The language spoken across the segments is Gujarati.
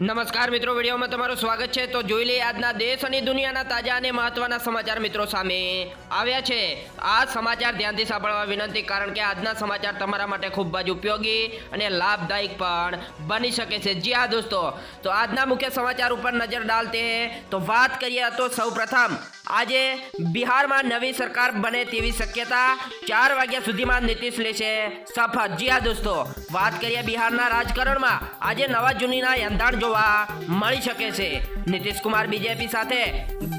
નમસ્કાર મિત્રો, વિડીયોમાં તમારું સ્વાગત છે. તો જોઈ લઈએ આજના દેશ અને દુનિયાના તાજા અને મહત્વના સમાચાર મિત્રો સામે આવ્યા છે. આ સમાચાર ધ્યાનથી સાંભળવા વિનંતી, કારણ કે આજના સમાચાર તમારા માટે ખૂબ જ ઉપયોગી અને લાભદાયક પણ બની શકે છે. જી હા દોસ્તો, તો આજના મુખ્ય સમાચાર ઉપર નજર ડાલતે તો વાત કરીએ તો સૌપ્રથમ આજે બિહારમાં નવી સરકાર બને તેવી શક્યતા ચાર વાગ્યા સુધીમાં નીતિશ લેશે શપથ જી હા દોસ્તો, વાત કરીએ બિહારના રાજકારણમાં. આજે નવા જૂનીના એંધાણ જોવા મળી શકે છે. નીતિશ કુમાર બીજેપી સાથે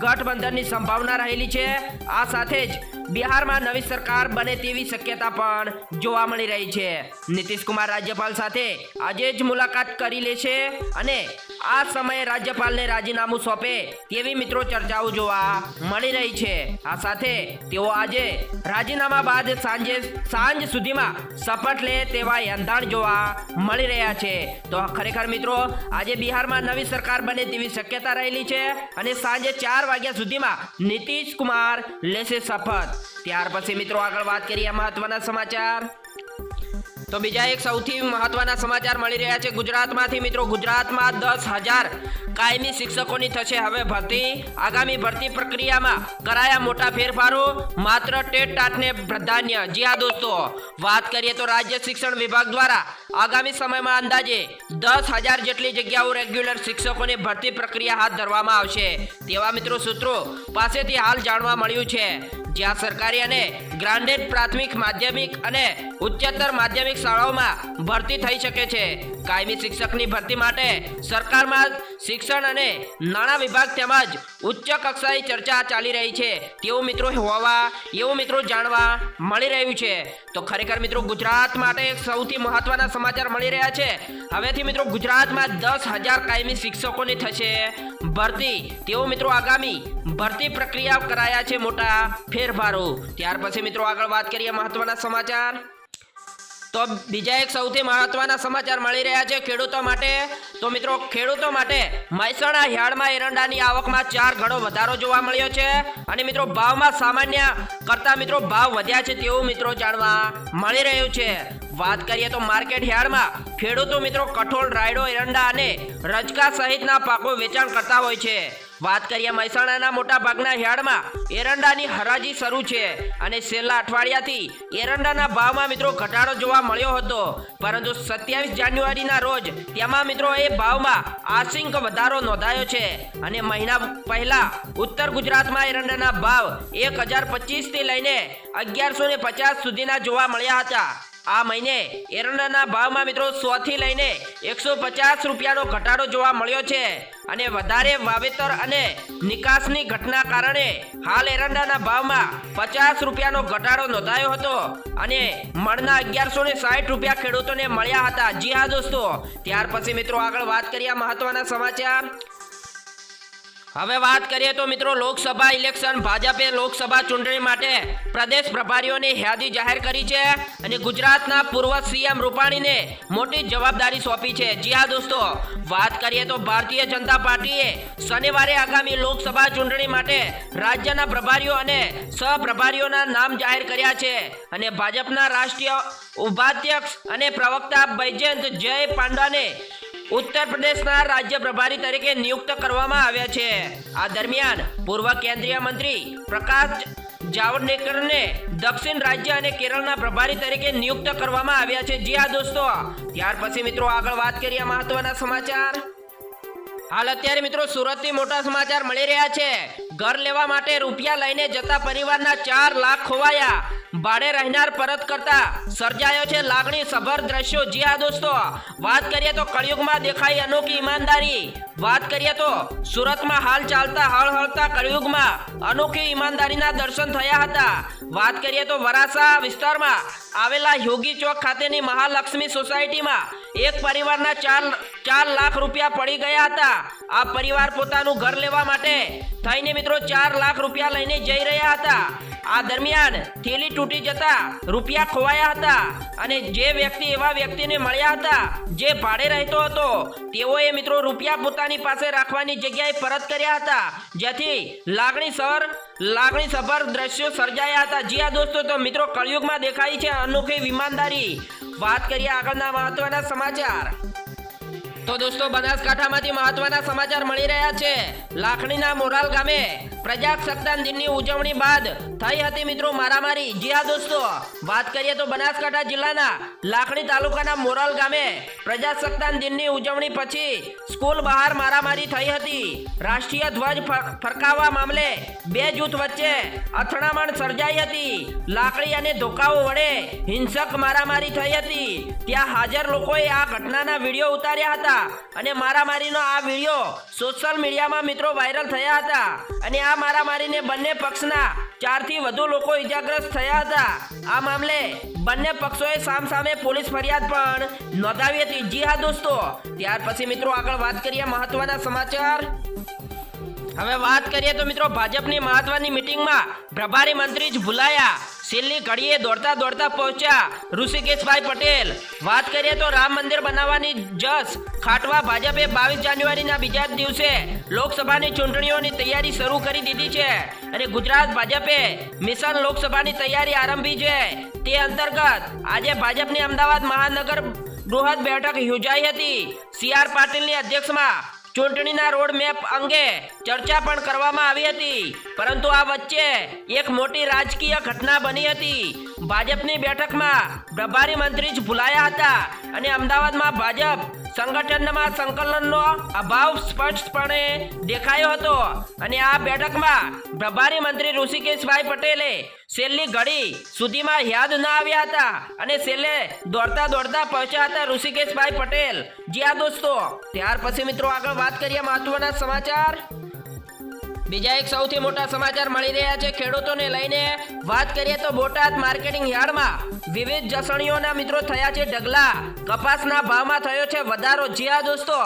ગઠબંધનની સંભાવના રહેલી છે. આ સાથે જ બિહારમાં નવી સરકાર બને તેવી શક્યતા પણ જોવા મળી રહી છે. નીતિશ કુમાર રાજ્યપાલ સાથે આજે જ મુલાકાત કરી લેશે અને આ સમયે રાજ્યપાલને રાજીનામું સોંપે તેવી મિત્રો ચર્ચાઓ જોવા મળી રહી છે. આ સાથે તેઓ આજે રાજીનામા બાદ સાંજે સાંજ સુધીમાં શપથ લે તેવા એંધાણ જોવા મળી રહ્યા છે. તો ખરેખર મિત્રો, આજે બિહારમાં નવી સરકાર બને તેવી શક્યતા રહેલી છે અને સાંજે ચાર વાગ્યા સુધીમાં નીતિશ કુમાર લેશે શપથ. ત્યાર પછી મિત્રો આગળ વાત કરીએ મહત્વના સમાચાર. તો બીજા એક સૌથી મહત્વના સમાચાર મળી રહ્યા છે ગુજરાતમાંથી. મિત્રો, ગુજરાતમાં દસ હજાર કાયમી શિક્ષકોની થશે હવે ભરતી. આગામી ભરતી પ્રક્રિયામાં કરાયા મોટા ફેરફારો. માત્ર ટેટ ટાટને પ્રાધાન્ય. જી હા દોસ્તો, વાત કરીએ તો રાજ્ય શિક્ષણ વિભાગ દ્વારા આગામી સમયમાં અંદાજે દસ હજાર જેટલી જગ્યાઓ રેગ્યુલર શિક્ષકોની ભરતી પ્રક્રિયા હાથ ધરવામાં આવશે. તેવા મિત્રો સૂત્રો પાસેથી હાલ જાણવા મળ્યું છે. જ્યાં સરકારી અને ગ્રાન્ડેડ પ્રાથમિક, માધ્યમિક અને ઉચ્ચતર માધ્યમિક શાળાઓમાં ભરતી થઈ શકે છે. કાયમી શિક્ષકની ભરતી માટે સરકારમાં શિક્ષણ અને નાણાં વિભાગ તેમજ ઉચ્ચ કક્ષાએ ચર્ચા ચાલી રહી છે. તેવું મિત્રો હોવા, એવું મિત્રો જાણવા મળી રહ્યું છે. તો ખરેખર મિત્રો ગુજરાત માટે એક સૌથી મહત્વના સમાચાર મળી રહ્યા છે. હવેથી મિત્રો ગુજરાતમાં દસ હજાર કાયમી શિક્ષકોની થશે ભરતી. તેઓ મિત્રો આગામી ભરતી પ્રક્રિયા કરાયા છે મોટા ફેરફારો ત્યાર પછી મિત્રો આગળ વાત કરીએ મહત્વના સમાચાર. તો બીજા એક સૌથી મહત્વના સમાચાર મળી રહ્યા છે ખેડૂતો માટે. તો મિત્રો ખેડૂતો માટે મહેસાણા યાર્ડમાં એરંડાની આવકમાં ચાર ગણો વધારો જોવા મળ્યો છે. અને મિત્રો ભાવમાં સામાન્ય કરતા મિત્રો ભાવ વધ્યા છે તેવું મિત્રો જાણવા મળી રહ્યું છે. વાત કરીએ તો માર્કેટ યાર્ડમાં ખેડૂતો મિત્રો કઠોળ, રાયડો, એરંડા અને રજકા સહિતના પાકો વેચાણ કરતા હોય છે. વાત કરીએ મહેસાણાના મોટા ભાગના યાર્ડમાં એરંડાની હરાજી શરૂ છે અને છેલ્લા અઠવાડિયાથી એરંડાના ભાવમાં મિત્રો ઘટાડો જોવા મળ્યો હતો. પરંતુ સત્યાવીસ જાન્યુઆરીના રોજ તેમાં મિત્રો એ ભાવમાં આશિંક વધારો નોંધાયો છે અને મહિના પહેલા ઉત્તર ગુજરાતમાં એરંડાના ભાવ એક હજાર પચીસથી લઈને અગિયારસો ને પચાસ સુધીના જોવા મળ્યા હતા. આ મહિને એરંડાના ભાવમાં મિત્રો સો થી લઈને એકસો પચાસ રૂપિયાનો ઘટાડો જોવા મળ્યો છે. અને વધારે વાવેતર અને નિકાસની ઘટના કારણે હાલ એરંડાના ભાવમાં પચાસ રૂપિયાનો ઘટાડો નોંધાયો હતો. અને મણના અગિયારસો ને સાઠ રૂપિયા ખેડૂતોને મળ્યા હતા. જી હા દોસ્તો, ત્યાર પછી મિત્રો આગળ વાત કરીએ મહત્વના સમાચાર. હવે વાત કરીએ તો મિત્રો લોકસભા ઇલેક્શન ભાજપે લોકસભા ચૂંટણી માટે પ્રદેશ પ્રભારીઓની યાદી જાહેર કરી છે અને ગુજરાતના પૂર્વ સીએમ રૂપાણીને મોટી જવાબદારી સોંપી છે. જી હા દોસ્તો, વાત કરીએ તો ભારતીય જનતા પાર્ટીએ શનિવારે આગામી લોકસભા ચૂંટણી માટે રાજ્યના પ્રભારીઓ અને સહપ્રભારીઓના નામ જાહેર કર્યા છે અને ભાજપના રાષ્ટ્રીય ઉપાધ્યક્ષ અને પ્રવક્તા બૈજયંત જય પાંડાને ઉત્તર પ્રદેશના રાજ્ય પ્રભારી તરીકે નિયુક્ત કરવામાં આવ્યા છે. આ દરમિયાન પૂર્વ કેન્દ્રીય મંત્રી પ્રકાશ જાવડેકરને દક્ષિણ રાજ્ય અને કેરળના પ્રભારી તરીકે નિયુક્ત કરવામાં આવ્યા છે. જી હા દોસ્તો. ત્યાર પછી મિત્રો આગળ વાત કરીએ મહત્વના સમાચાર. હાલ અત્યારે મિત્રો સુરતથી મોટા સમાચાર મળી રહ્યા છે. ઘર લેવા માટે રૂપિયા લઈને જતા પરિવારના ચાર લાખ ખોવાયા. ભાડે રહેનાર પરત કરતા સર્જાયો છે લાગણી સભર દ્રશ્યો. જી હા દોસ્તો, વાત કરીએ તો કળિયુગમાં દેખાઈ અનોખી ઈમાનદારી. વાત કરીએ તો સુરતમાં હાલ ચાલતા હળહળતા કળિયુગમાં અનોખી ઈમાનદારીના દર્શન થયા હતા. વાત કરીએ તો વરાસા વિસ્તારમાં આવેલા યોગી ચોક ખાતેની મહાલક્ષ્મી સોસાયટીમાં એક પરિવારના ચાર ચાર લાખ રૂપિયા પડી ગયા હતા. આ પરિવાર પોતાનું ઘર લેવા માટે થઈને મિત્રો ચાર લાખ રૂપિયા લઈને જઈ રહ્યા હતા. આ દરમિયાન થેલી તૂટી જતા રૂપિયા ખોવાયા હતા અને જે વ્યક્તિ એવા વ્યક્તિને મળ્યા હતા, જે ભાડે રહેતો હતો, તેઓએ મિત્રો રૂપિયા પોતાની પાસે રાખવાની જગ્યાએ પરત કર્યા હતા. જેથી લાગણી સર લાગણી સભર દ્રશ્યો સર્જાયા હતા. જી આ દોસ્તો, તો મિત્રો કળિયુગમાં દેખાય છે અનોખી વિમાનદારી. વાત કરીએ આગળના મહત્વના સમાચાર. તો દોસ્તો, બનાસકાંઠામાંથી મહત્વના સમાચાર મળી રહ્યા છે. લાખણીના મોરાલ ગામે પ્રજાસત્તાક દિનની ઉજવણી બાદ થઈ હતી મિત્રો મારામારી. જી હા દોસ્તો, વાત કરીએ તો બનાસકાંઠા જિલ્લાના લાખણી તાલુકાના મોરાલ ગામે પ્રજાસત્તાક દિનની ઉજવણી પછી સ્કૂલ બહાર મારામારી થઈ હતી. રાષ્ટ્રીય ધ્વજ ફર- ફરકાવવા મામલે બે જૂથ વચ્ચે અથડામણ સર્જાઈ હતી. લાકડી અને ધોકાઓ વડે હિંસક મારામારી થઈ હતી. ત્યાં હાજર લોકોએ આ ઘટનાના વીડિયો ઉતાર્યા હતા અને મારામારીનો આ વીડિયો સોશિયલ મીડિયામાં મિત્રો વાયરલ થયા હતા અને આ મારામારીને બંને પક્ષના ચારથી વધુ લોકો ઇજાગ્રસ્ત થયા હતા. આ મામલે બંને પક્ષોએ સામસામે પોલીસ ફરિયાદ પણ નોંધાવી હતી. જી હા દોસ્તો, ત્યાર પછી મિત્રો આગળ વાત કરીએ મહત્વના સમાચાર. હવે વાત કરીએ તો મિત્રો ભાજપની મહત્વની મિટિંગમાં પ્રભારી મંત્રી જ ભૂલાયા. છેલ્લી ઘડીએ દોડતા દોડતા પહોંચ્યા ઋષિકેશભાઈ પટેલ. વાત કરીએ તો રામ મંદિર બનાવવાની જસ ખાટવા ભાજપે બાવીસ જાન્યુઆરીના બીજા જ દિવસે લોકસભાની ચૂંટણીઓની તૈયારી શરૂ કરી દીધી છે. અને ગુજરાત ભાજપે મિશન લોકસભાની તૈયારી આરંભી છે. તે અંતર્ગત આજે ભાજપની અમદાવાદ મહાનગર બૃહદ બેઠક યોજાઈ હતી. સી આર પાટીલની અધ્યક્ષમાં ચૂંટણીના રોડ મેપ અંગે ચર્ચા પણ કરવામાં આવી હતી. પરંતુ આ વચ્ચે એક મોટી રાજકીય ઘટના બની હતી. ભાજપની બેઠકમાં પ્રભારી મંત્રી જ ભૂલાયા હતા અને અમદાવાદમાં ભાજપ સંગઠનમાં સંકલનનો અભાવ સ્પષ્ટપણે દેખાયો હતો. અને આ બેઠકમાં પ્રભારી મંત્રી ઋષિકેશભાઈ પટેલે છેલ્લી ઘડી સુધીમાં યાદ ન આવ્યા હતા અને છેલ્લે દોડતા દોડતા પહોંચ્યા હતા ઋષિકેશભાઈ પટેલ. જ્યાં દોસ્તો, ત્યાર પછી મિત્રો આગળ વાત કરીએ મહત્વના સમાચાર. બીજા એક સૌથી મોટા સમાચાર મળી રહ્યા છે ખેડૂતોને લઈને. વાત કરીએ તો બોટાદ માર્કેટિંગ યાર્ડમાં વિવિધ જસણીઓના મિત્રો થયા છે ઢગલા. કપાસના ભાવમાં થયો છે વધારો. જી હા દોસ્તો,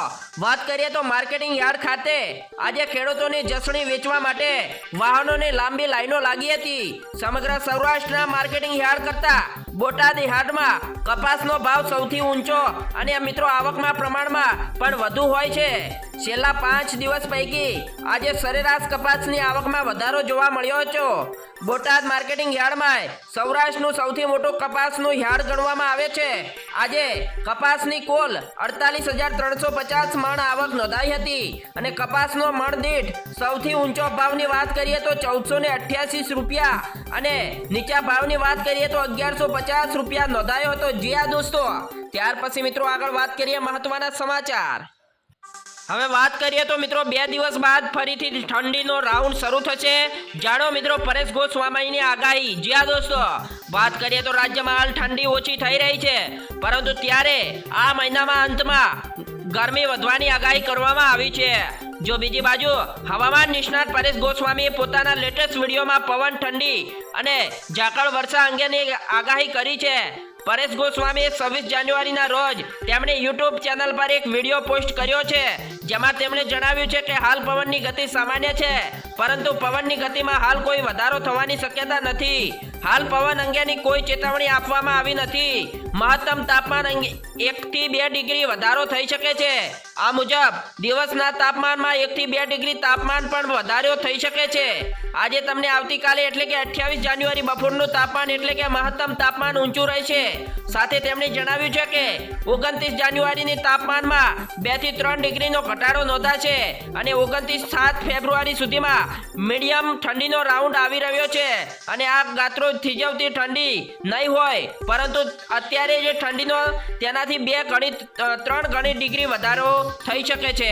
વાત કરીએ તો માર્કેટિંગ યાર્ડ ખાતે. આજે ખેડૂતોની જસણી વેચવા માટે વાહનોની લાંબી લાઈનો લાગી હતી. સમગ્ર સૌરાષ્ટ્રના માર્કેટિંગ યાર્ડ કરતા બોટાદ હાટમાં કપાસનો ભાવ સૌથી ઊંચો અને મિત્રો આવકમાં પ્રમાણમાં પણ વધુ હોય છે. છેલ્લા પાંચ દિવસ પૈકી આજે સરેરાશ કપાસની આવકમાં વધારો જોવા મળ્યો હતો. બોટાદ માર્કેટિંગ યાર્ડમાં સૌરાષ્ટ્રનું સૌથી મોટું કપાસનું યાર્ડ ગણવામાં આવે છે. આજે કપાસની કુલ અડતાલીસ હજાર ત્રણસો પચાસ મણ આવક નોંધાઈ હતી અને કપાસનો મણ દીઠ સૌથી ઊંચો ભાવની વાત કરીએ તો ચૌદસો ને અઠ્યાસી રૂપિયા અને નીચા ભાવની વાત કરીએ તો અગિયારસો પચાસ રૂપિયા નોંધાયો હતો. જી દોસ્તો, ત્યાર પછી મિત્રો આગળ વાત કરીએ મહત્વના સમાચાર. હવે વાત કરીએ તો મિત્રો બે દિવસ બાદ ફરીથી ઠંડીનો રાઉન્ડ શરૂ થશે. જાણો મિત્રો પરેશ ગોસ્વામીની આગાહી. જી દોસ્તો, વાત કરીએ તો રાજ્યમાં હાલ ઠંડી ઓછી થઈ રહી છે. પરંતુ ત્યારે આ મહિનામાં અંતમાં ગરમી વધવાની આગાહી કરવામાં આવી છે. જો બીજી બાજુ, હવામાન નિષ્ણાત પરેશ ગોસ્વામીએ પોતાના લેટેસ્ટ વિડીયોમાં પવન ઠંડી અને ઝાકળ વર્ષા અંગેની આગાહી કરી છે. પરેશ ગોસ્વામીએ છવ્વીસ જાન્યુઆરીના રોજ તેમણે યુટ્યુબ ચેનલ પર એક વીડિયો પોસ્ટ કર્યો છે, જેમાં તેમણે જણાવ્યું છે કે હાલ પવનની ગતિ સામાન્ય છે. પરંતુ પવનની ગતિમાં હાલ કોઈ વધારો થવાની શક્યતા નથી. હાલ પવન અંગેની કોઈ ચેતવણી આપવામાં આવી નથી. મહત્તમ તાપમાન અંગે એકથી બે ડિગ્રી વધારો થઈ શકે છે. આ મુજબ, દિવસના તાપમાનમાં એકથી બે ડિગ્રી તાપમાન પણ વધારો થઈ શકે છે. આજે તમને આવતીકાલે એટલે કે અઠ્યાવીસ જાન્યુઆરી બપોરનું તાપમાન એટલે કે મહત્તમ તાપમાન ઊંચું રહેશે. સાથે તેમણે જણાવ્યું છે કે, ઓગણત્રીસ જાન્યુઆરીની તાપમાનમાં બેથી ત્રણ ડિગ્રીનો ઘટાડો નોંધાશે અને ઓગણત્રીસ સાત ફેબ્રુઆરી સુધીમાં મીડિયમ ઠંડીનો રાઉન્ડ આવી રહ્યો છે અને આ ગાત્રો થીજવતી ઠંડી નહીં હોય, પરંતુ અત્યારે જે ઠંડીનો તેનાથી બે ગણી ત્રણ ગણી ડિગ્રી વધારો થઈ શકે છે.